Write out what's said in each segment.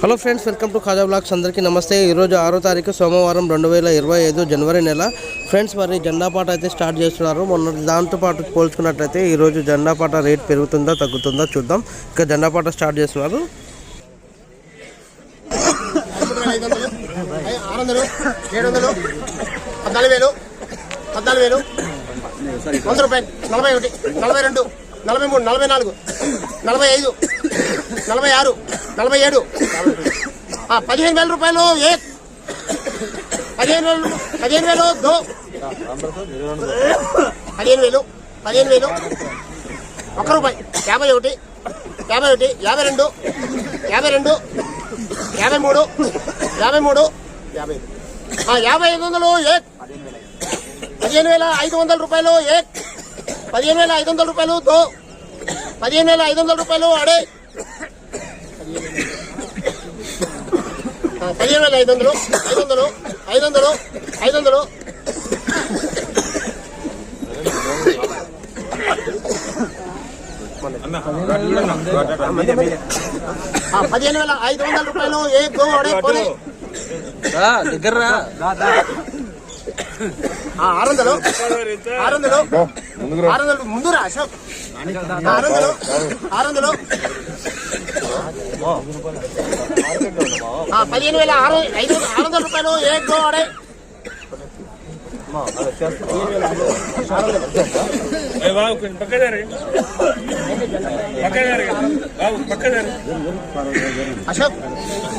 Hello friends welcome to Khaja blogs. అందరికీ నమస్తే. ఈరోజు ఆరో తారీఖు సోమవారం రెండు వేల ఇరవై ఐదు జనవరి నెల. ఫ్రెండ్స్ మరి జెండా పాట అయితే స్టార్ట్ చేస్తున్నారు. మొన్న దాంతో పాటు పోల్చుకున్నట్లయితే ఈరోజు జెండా పాట రేట్ పెరుగుతుందా తగ్గుతుందా చూద్దాం. ఇక జెండా పాట స్టార్ట్ చేస్తున్నారు. పద్నాలుగు వేలు. పద్నాలుగు వేలు. వంద రూపాయలు. నలభై ఒకటి. నలభై రెండు. నలభై మూడు నలభై నాలుగు నలభై ఐదు నలభై ఆరు నలభై ఏడు. పదిహేను వేల రూపాయలు ఏ? పదిహేను వేలు పదిహేను వేలు దో. పదిహేను వేలు పదిహేను వేలు. ఒక్క రూపాయి. యాభై ఒకటి యాభై ఒకటి యాభై రెండు యాభై రెండు యాభై మూడు యాభై మూడు యాభై యాభై ఐదు వందలు ఏ? పదిహేను వేల ఐదు వందల రూపాయలు ఏ? పదిహేను వేల ఐదు వందల రూపాయలు దో. పదిహేను వేల ఐదు వందల రూపాయలు అడే ఆ, పదిహేను వేల ఐదు వందలు ఐదు వందలు ఐదు వందలు ఐదు వందలు ఆ, పదిహేను వేల ఐదు వందల రూపాయలు ఏ దో అడే పోనీ దగ్గర ఆ, ఆరు వందలు ఆరు వందలు. ఆరు వందలు ముందురా అశోక్. ఆరు వందలు. ఆరు వందలు. ఆ, పదిహేను వేల ఆరు ఐదు ఆరు వందల రూపాయలు ఏ గో ఆడే. ఏ బాబు కొంచెం పక్క జరగ పక్క జరగ బాబు పక్క జరగ అశోక్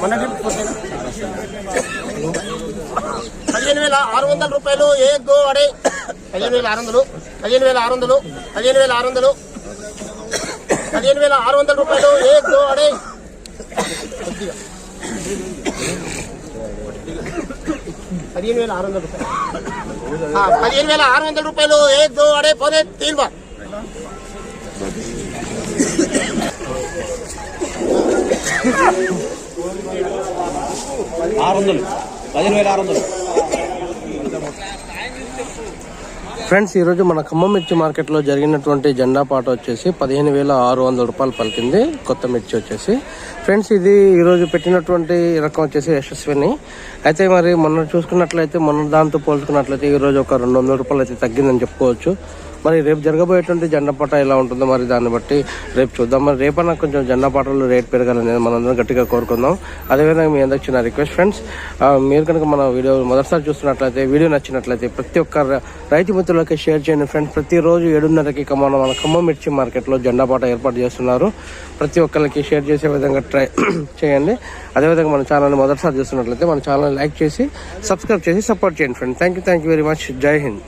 మొన్న పదిహేను వేల ఆరు వందల రూపాయలు ఏ గో ఆడే. పదిహేను వేల ఆరు వందలు. పదిహేను వేల ఆరు వందలు పదిహేను వేల ఆరు వందలు పదిహేను వేల ఆరు వందల రూపాయలు. ఏ దో ఆడే పదిహేను వేల ఆరు వందల రూపాయలు. పదిహేను వేల ఆరు వందల రూపాయలు. ఏ దో అడే. పోనే తీన్ బార్ ఆరు వందలు పదిహేను వేల ఆరు వందలు. ఫ్రెండ్స్ ఈరోజు మన ఖమ్మం మిర్చి మార్కెట్లో జరిగినటువంటి జెండా పాట వచ్చేసి పదిహేను వేల ఆరు వందల రూపాయలు పలికింది. కొత్త మిర్చి వచ్చేసి. ఫ్రెండ్స్ ఇది ఈరోజు పెట్టినటువంటి రకం వచ్చేసి యశస్విని. అయితే మరి మొన్న చూసుకున్నట్లయితే మొన్న దాంతో పోల్చుకున్నట్లయితే ఈరోజు ఒక రెండు వందల రూపాయలు అయితే తగ్గిందని చెప్పుకోవచ్చు. మరి రేపు జరగబోయేటువంటి జెండా పాట ఎలా ఉంటుందో మరి దాన్ని బట్టి రేపు చూద్దాం. మరి రేపన్నా కొంచెం జెండా పాటలు రేట్ పెరగాలని మనందరం గట్టిగా కోరుకుందాం. అదేవిధంగా మీ అందరికి చిన్న రిక్వెస్ట్ ఫ్రెండ్స్ మీరు కనుక మన వీడియో మొదటిసారి చూస్తున్నట్లయితే వీడియో నచ్చినట్లయితే ప్రతి ఒక్క రైతు మిత్రులు వీడియోకి షేర్ చేయండి ఫ్రెండ్స్. ప్రతిరోజు ఏడున్నరకి మనం మన ఖమ్మం మిర్చి మార్కెట్లో జెండా పాట ఏర్పాటు చేస్తున్నారు. ప్రతి ఒక్కరికి షేర్ చేసే విధంగా ట్రై చేయండి. అదేవిధంగా మన ఛానల్ని మొదటిసారి చూస్తున్నట్లయితే మన ఛానల్ని లైక్ చేసి సబ్స్క్రైబ్ చేసి సపోర్ట్ చేయండి friends. Thank you thank you very much. జై హింద్.